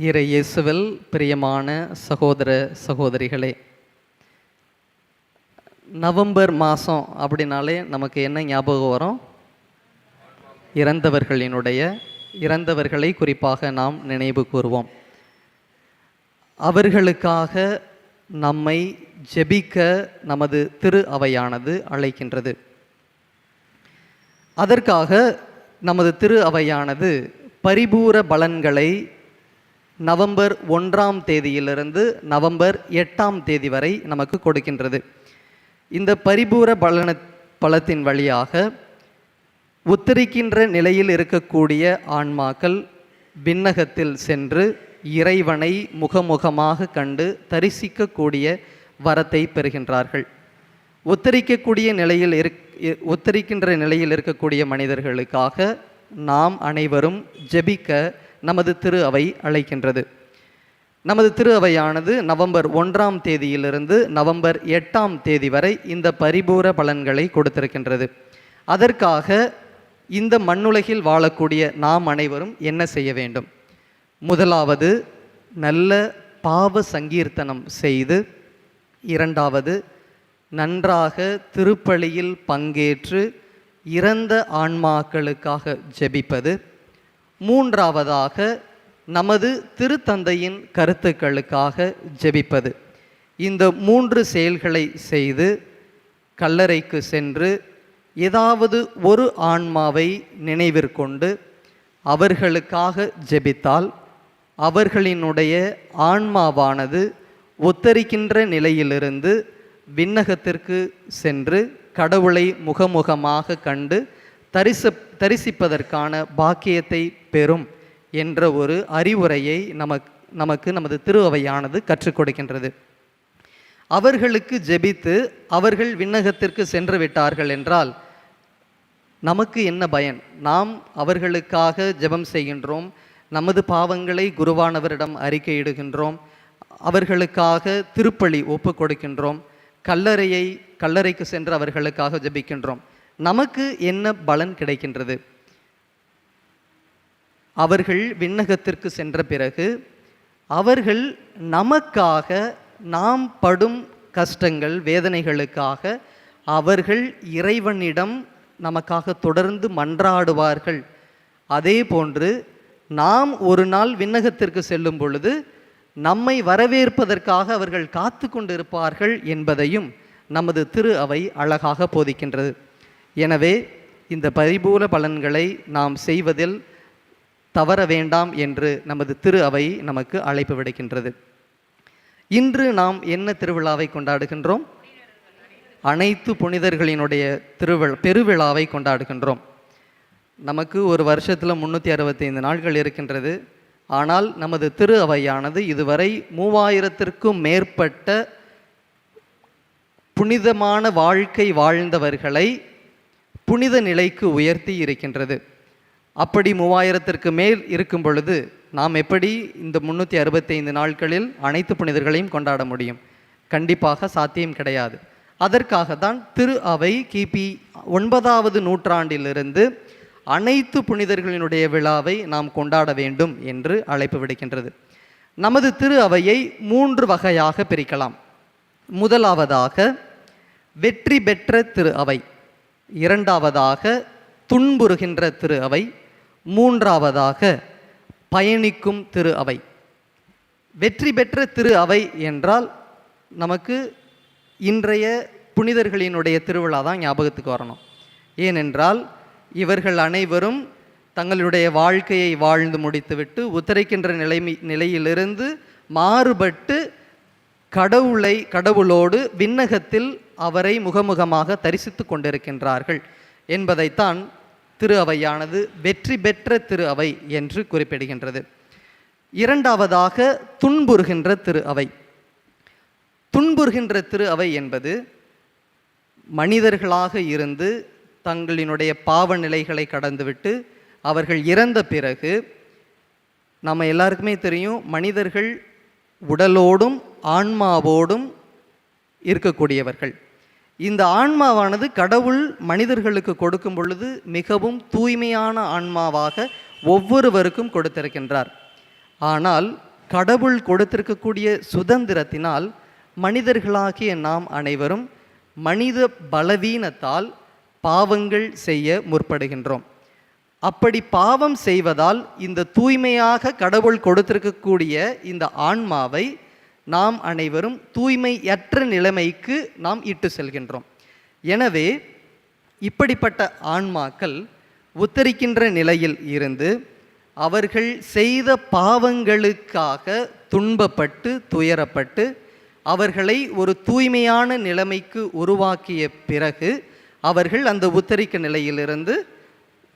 இறை இயேசுவில் பிரியமான சகோதர சகோதரிகளே நவம்பர் மாதம் அப்படின்னாலே நமக்கு என்ன ஞாபகம் வரும்? இறந்தவர்களினுடைய இறந்தவர்களை குறிப்பாக நாம் நினைவு கூறுவோம். அவர்களுக்காக நம்மை ஜெபிக்க நமது திரு அவையானது அழைக்கின்றது. அதற்காக நமது திரு அவையானது பரிபூர பலன்களை நவம்பர் ஒன்றாம் தேதியிலிருந்து நவம்பர் எட்டாம் தேதி வரை நமக்கு கொடுக்கின்றது. இந்த பரிபூர பலன பலத்தின் வழியாக உத்தரிக்கின்ற நிலையில் இருக்கக்கூடிய ஆன்மாக்கள் விண்ணகத்தில் சென்று இறைவனை முகமுகமாக கண்டு தரிசிக்கக்கூடிய வரத்தை பெறுகின்றார்கள். உத்தரிக்கக்கூடிய நிலையில் இருக் உத்தரிக்கின்ற நிலையில் இருக்கக்கூடிய மனிதர்களுக்காக நாம் அனைவரும் ஜெபிக்க நமது திரு அவை அழைக்கின்றது. நமது திரு அவையானது நவம்பர் ஒன்றாம் தேதியிலிருந்து நவம்பர் எட்டாம் தேதி வரை இந்த பரிபூர பலன்களை கொடுத்திருக்கின்றது. அதற்காக இந்த மண்ணுலகில் வாழக்கூடிய நாம் அனைவரும் என்ன செய்ய வேண்டும்? முதலாவது நல்ல பாவ சங்கீர்த்தனம் செய்து இரண்டாவது நன்றாக திருப்பலியில் பங்கேற்று இறந்த ஆன்மாக்களுக்காக ஜெபிப்பது மூன்றாவதாக நமது திருத்தந்தையின் கருத்துக்களுக்காக ஜெபிப்பது. இந்த மூன்று செயல்களை செய்து கல்லறைக்கு சென்று ஏதாவது ஒரு ஆன்மாவை நினைவிற்கொண்டு அவர்களுக்காக ஜெபித்தால் அவர்களினுடைய ஆன்மாவானது ஒத்தரிக்கின்ற நிலையிலிருந்து விண்ணகத்திற்கு சென்று கடவுளை முகமுகமாக கண்டு தரிச தரிசிப்பதற்கான பாக்கியத்தை பெறும் என்ற ஒரு அறிவுரையை நமக்கு நமக்கு நமது திருவையானது கற்றுக் கொடுக்கின்றது. அவர்களுக்கு ஜெபித்து அவர்கள் விண்ணகத்திற்கு சென்று விட்டார்கள் என்றால் நமக்கு என்ன பயன்? நாம் அவர்களுக்காக ஜெபம் செய்கின்றோம் நமது பாவங்களை குருவானவரிடம் அறிக்கையிடுகின்றோம் அவர்களுக்காக திருப்பலி ஒப்பு கொடுக்கின்றோம் கல்லறையை கல்லறைக்கு சென்று அவர்களுக்காக ஜெபிக்கின்றோம். நமக்கு என்ன பலன் கிடைக்கின்றது? அவர்கள் விண்ணகத்திற்கு சென்ற பிறகு அவர்கள் நமக்காக நாம் படும் கஷ்டங்கள் வேதனைகளுக்காக அவர்கள் இறைவனிடம் நமக்காக தொடர்ந்து மன்றாடுவார்கள். அதே போன்று நாம் ஒரு நாள் விண்ணகத்திற்கு செல்லும் பொழுது நம்மை வரவேற்பதற்காக அவர்கள் காத்து கொண்டிருப்பார்கள் என்பதையும் நமது திரு அவை அழகாக போதிக்கின்றது. எனவே இந்த பரிபூர பலன்களை நாம் செய்வதில் தவற வேண்டாம் என்று நமது திரு அவை நமக்கு அழைப்பு விடுக்கின்றது. இன்று நாம் என்ன திருவிழாவை கொண்டாடுகின்றோம்? அனைத்து புனிதர்களினுடைய திருவிழா பெருவிழாவை கொண்டாடுகின்றோம். நமக்கு ஒரு வருஷத்தில் முந்நூற்றி அறுபத்தைந்து நாட்கள் இருக்கின்றது. ஆனால் நமது திரு அவையானது இதுவரை மூவாயிரத்திற்கும் மேற்பட்ட புனிதமான வாழ்க்கை வாழ்ந்தவர்களை புனித நிலைக்கு உயர்த்தி இருக்கின்றது. அப்படி மூவாயிரத்திற்கு மேல் இருக்கும் பொழுது நாம் எப்படி இந்த முந்நூற்றி அறுபத்தைந்து நாட்களில் அனைத்து புனிதர்களையும் கொண்டாட முடியும்? கண்டிப்பாக சாத்தியம் கிடையாது. அதற்காக தான் திரு அவை கிபி ஒன்பதாவது நூற்றாண்டிலிருந்து அனைத்து புனிதர்களினுடைய விழாவை நாம் கொண்டாட வேண்டும் என்று அழைப்பு விடுக்கின்றது. நமது திரு அவையை மூன்று வகையாக பிரிக்கலாம். முதலாவதாக வெற்றி பெற்ற திரு அவை. இரண்டாவதாக துன்புறுகின்ற திரு அவை மூன்றாவதாக பயணிக்கும் திரு அவை. வெற்றி பெற்ற திரு அவை என்றால் நமக்கு இன்றைய புனிதர்களினுடைய திருவிழா தான் ஞாபகத்துக்கு வரணும். ஏனென்றால் இவர்கள் அனைவரும் தங்களுடைய வாழ்க்கையை வாழ்ந்து முடித்துவிட்டு உத்தரைக்கின்ற நிலைமை நிலையிலிருந்து மாறுபட்டு கடவுளை கடவுளோடு விண்ணகத்தில் அவரை முகமுகமாக தரிசித்து கொண்டிருக்கின்றார்கள் என்பதைத்தான் திரு அவையானது வெற்றி பெற்ற திரு அவை என்று குறிப்பிடுகின்றது. இரண்டாவதாக துன்புறுகின்ற திரு அவை. துன்புறுகின்ற திரு அவை என்பது மனிதர்களாக இருந்து தங்களினுடைய பாவ நிலைகளை கடந்துவிட்டு அவர்கள் இறந்த பிறகு நம்ம எல்லாருக்குமே தெரியும் மனிதர்கள் உடலோடும் ஆன்மாவோடும் இருக்கக்கூடியவர்கள். இந்த ஆன்மாவானது கடவுள் மனிதர்களுக்கு கொடுக்கும் பொழுது மிகவும் தூய்மையான ஆன்மாவாக ஒவ்வொருவருக்கும் கொடுத்திருக்கின்றார். ஆனால் கடவுள் கொடுத்திருக்கக்கூடிய சுதந்திரத்தினால் மனிதர்களாகிய நாம் அனைவரும் மனித பலவீனத்தால் பாவங்கள் செய்ய முற்படுகின்றோம். அப்படி பாவம் செய்வதால் இந்த தூய்மையாக கடவுள் கொடுத்திருக்கக்கூடிய இந்த ஆன்மாவை நாம் அனைவரும் தூய்மையற்ற நிலைமைக்கு நாம் இட்டு செல்கின்றோம். எனவே இப்படிப்பட்ட ஆன்மாக்கள் உத்தரிக்கின்ற நிலையில் இருந்து அவர்கள் செய்த பாவங்களுக்காக துன்பப்பட்டு துயரப்பட்டு அவர்களை ஒரு தூய்மையான நிலைமைக்கு உருவாக்கிய பிறகு அவர்கள் அந்த உத்தரிக்க நிலையிலிருந்து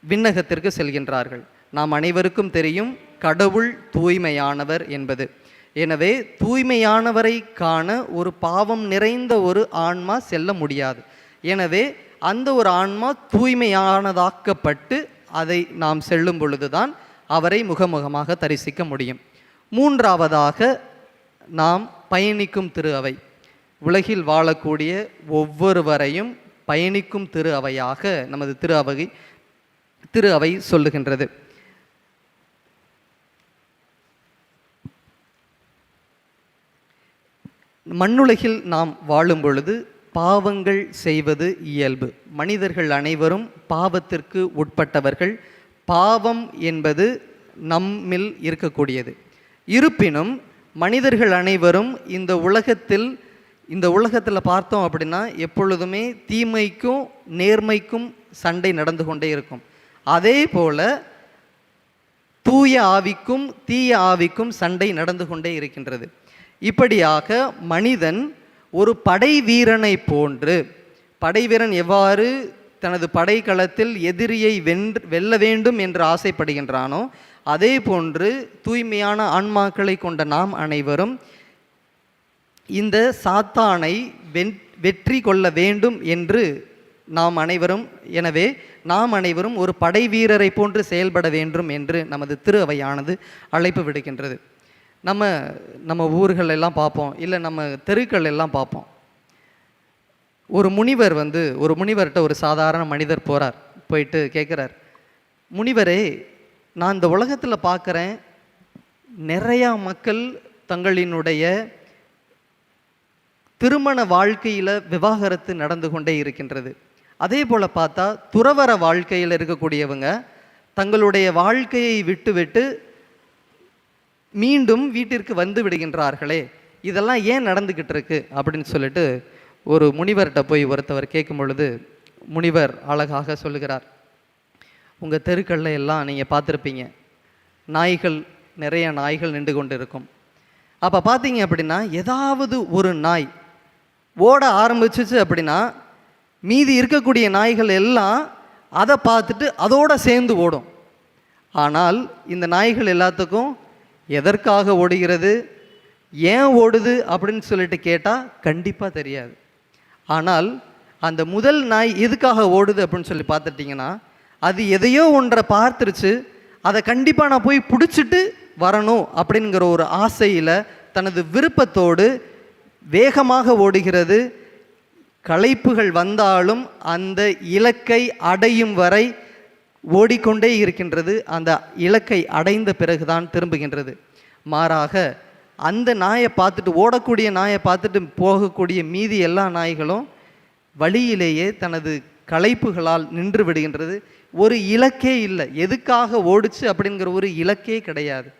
விண்ணகத்திற்கு செல்கின்றார்கள். நாம் அனைவருக்கும் தெரியும் கடவுள் தூய்மையானவர் என்பது. எனவே தூய்மையானவரை காண ஒரு பாவம் நிறைந்த ஒரு ஆன்மா செல்ல முடியாது. எனவே அந்த ஒரு ஆன்மா தூய்மையானதாக்கப்பட்டு அதை நாம் செல்லும் பொழுதுதான் அவரை முகமுகமாக தரிசிக்க முடியும். மூன்றாவதாக நாம் பயணிக்கும் திரு அவை. உலகில் வாழக்கூடிய ஒவ்வொருவரையும் பயணிக்கும் திரு அவையாக நமது திரு அவை திரு அவை சொல்லுகின்றது. மண்ணுலகில் நாம் வாழும் பொழுது பாவங்கள் செய்வது இயல்பு. மனிதர்கள் அனைவரும் பாவத்திற்கு உட்பட்டவர்கள். பாவம் என்பது நம்மில் இருக்கக்கூடியது. இருப்பினும் மனிதர்கள் அனைவரும் இந்த உலகத்தில் இந்த உலகத்தில் பார்த்தோம் அப்படின்னா எப்பொழுதுமே தீமைக்கும் நேர்மைக்கும் சண்டை நடந்து கொண்டே இருக்கும். அதே போல தூய ஆவிக்கும் தீய ஆவிக்கும் சண்டை நடந்து கொண்டே இருக்கின்றது. இப்படியாக மனிதன் ஒரு படை வீரனை போன்று படை வீரன் எவ்வாறு தனது படைக்களத்தில் எதிரியை வென்று வெல்ல வேண்டும் என்று ஆசைப்படுகின்றானோ அதே போன்று தூய்மையான ஆன்மாக்களை கொண்ட நாம் அனைவரும் இந்த சாத்தானை வென் வெற்றி கொள்ள வேண்டும் என்று நாம் அனைவரும் எனவே நாம் அனைவரும் ஒரு படை வீரரை போன்று செயல்பட வேண்டும் என்று நமது திரு அவையானது அழைப்பு விடுக்கின்றது. நம்ம நம்ம ஊர்கள் எல்லாம் பார்ப்போம். இல்லை நம்ம தெருக்கள் எல்லாம் பார்ப்போம். ஒரு முனிவர் வந்து ஒரு முனிவர்கிட்ட ஒரு சாதாரண மனிதர் போகிறார் போயிட்டு கேட்குறார் முனிவரே நான் இந்த உலகத்தில் பார்க்குறேன் நிறையா மக்கள் தங்களினுடைய திருமண வாழ்க்கையில் விவாகரத்து நடந்து கொண்டே இருக்கின்றது. அதே போல் பார்த்தா துறவர வாழ்க்கையில் இருக்கக்கூடியவங்க தங்களுடைய வாழ்க்கையை விட்டுவிட்டு மீண்டும் வீட்டிற்கு வந்து விடுகின்றார்களே இதெல்லாம் ஏன் நடந்துக்கிட்டு இருக்கு? அப்படின்னு சொல்லிட்டு ஒரு முனிவர்கிட்ட போய் ஒருத்தவர் கேட்கும் பொழுது முனிவர் அழகாக சொல்லுகிறார் உங்கள் தெருக்களில் எல்லாம் நீங்கள் பார்த்துருப்பீங்க. நாய்கள் நிறைய நாய்கள் நின்று கொண்டு இருக்கும் அப்போ பார்த்தீங்க அப்படின்னா ஏதாவது ஒரு நாய் ஓட ஆரம்பிச்சிச்சு அப்படின்னா மீதி இருக்கக்கூடிய நாய்கள் எல்லாம் அதை பார்த்துட்டு அதோட சேர்ந்து ஓடும். ஆனால் இந்த நாய்கள் எல்லாத்துக்கும் எதற்காக ஓடுகிறது? ஏன் ஓடுது அப்படின்னு சொல்லிட்டு கேட்டால் கண்டிப்பாக தெரியாது. ஆனால் அந்த முதல் நாய் எதுக்காக ஓடுது அப்படின்னு சொல்லி பார்த்துட்டிங்கன்னா அது எதையோ ஒன்றை பார்த்துருச்சு அதை கண்டிப்பாக நான் போய் பிடிச்சிட்டு வரணும் அப்படிங்கிற ஒரு ஆசையில் தனது விருப்பத்தோடு வேகமாக ஓடுகிறது. களைப்புகள் வந்தாலும் அந்த இலக்கை அடையும் வரை ஓடிக்கொண்டே இருக்கின்றது. அந்த இலக்கை அடைந்த பிறகுதான் திரும்புகின்றது. மாறாக அந்த நாயை பார்த்துட்டு ஓடக்கூடிய நாயை பார்த்துட்டு போகக்கூடிய மீதி எல்லா நாய்களும் வழியிலேயே தனது களைப்புகளால் நின்று விடுகின்றது. ஒரு இலக்கே இல்லை. எதுக்காக ஓடுச்சு அப்படிங்கிற ஒரு இலக்கே கிடையாது.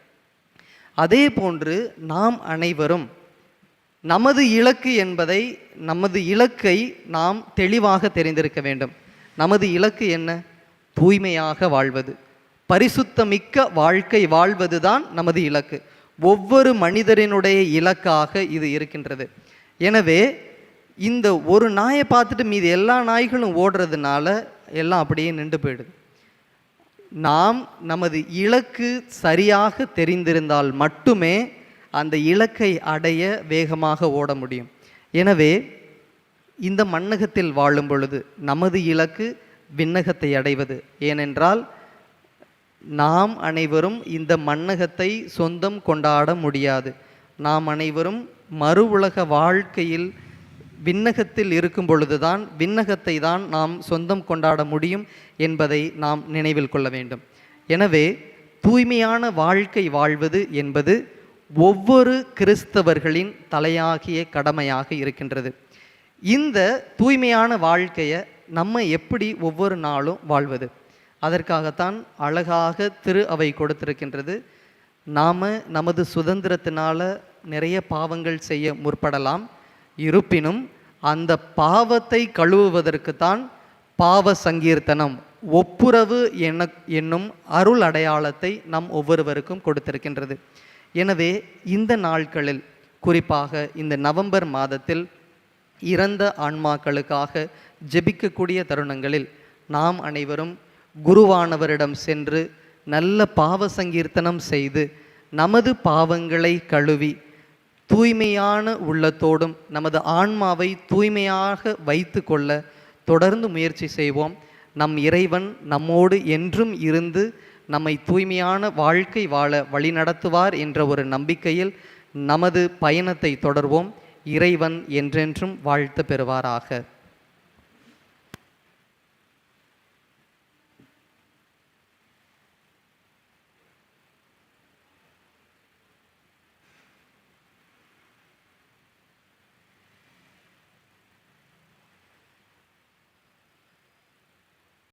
அதே போன்று நாம் அனைவரும் நமது இலக்கு என்பதை நமது இலக்கை நாம் தெளிவாக தெரிந்திருக்க வேண்டும். நமது இலக்கு என்ன? தூய்மையாக வாழ்வது. பரிசுத்தமிக்க வாழ்க்கை வாழ்வதுதான் நமது இலக்கு. ஒவ்வொரு மனிதரினுடைய இலக்காக இது இருக்கின்றது. எனவே இந்த ஒரு நாயை பார்த்துட்டு மீது எல்லா நாய்களும் ஓடுறதுனால எல்லாம் அப்படியே நின்று போயிடுது. நாம் நமது இலக்கு சரியாக தெரிந்திருந்தால் மட்டுமே அந்த இலக்கை அடைய வேகமாக ஓட முடியும். எனவே இந்த மண்ணகத்தில் வாழும் பொழுது நமது இலக்கு விண்ணகத்தை அடைவது. ஏனென்றால் நாம் அனைவரும் இந்த மண்ணகத்தை சொந்தம் கொண்டாட முடியாது. நாம் அனைவரும் மறு உலக வாழ்க்கையில் விண்ணகத்தில் இருக்கும் பொழுதுதான் விண்ணகத்தை தான் நாம் சொந்தம் கொண்டாட முடியும் என்பதை நாம் நினைவில் கொள்ள வேண்டும். எனவே தூய்மையான வாழ்க்கை வாழ்வது என்பது ஒவ்வொரு கிறிஸ்தவர்களின் தலையாகிய கடமையாக இருக்கின்றது. இந்த தூய்மையான வாழ்க்கையை நம்ம எப்படி ஒவ்வொரு நாளும் வாழ்வது? அதற்காகத்தான் அழகாக திரு அவை கொடுத்திருக்கின்றது. நாம் நமது சுதந்திரத்தினால் நிறைய பாவங்கள் செய்ய முற்படலாம். இருப்பினும் அந்த பாவத்தை கழுவுவதற்குத்தான் பாவ சங்கீர்த்தனம் ஒப்புரவு என என்னும் அருள் அடையாளத்தை நம் ஒவ்வொருவருக்கும் கொடுத்திருக்கின்றது. எனவே இந்த நாட்களில் குறிப்பாக இந்த நவம்பர் மாதத்தில் இறந்த ஆன்மாக்களுக்காக ஜெபிக்கக்கூடிய தருணங்களில் நாம் அனைவரும் குருவானவரிடம் சென்று நல்ல பாவ சங்கீர்த்தனம் செய்து நமது பாவங்களை கழுவி தூய்மையான உள்ளத்தோடும் நமது ஆன்மாவை தூய்மையாக வைத்து கொள்ள தொடர்ந்து முயற்சி செய்வோம். நம் இறைவன் நம்மோடு என்றும் இருந்து நம்மை தூய்மையான வாழ்க்கை வாழ வழிநடத்துவார் என்ற ஒரு நம்பிக்கையில் நமது பயணத்தை தொடர்வோம். இறைவன் என்றென்றும் வாழ்த்து பெறுவாராக.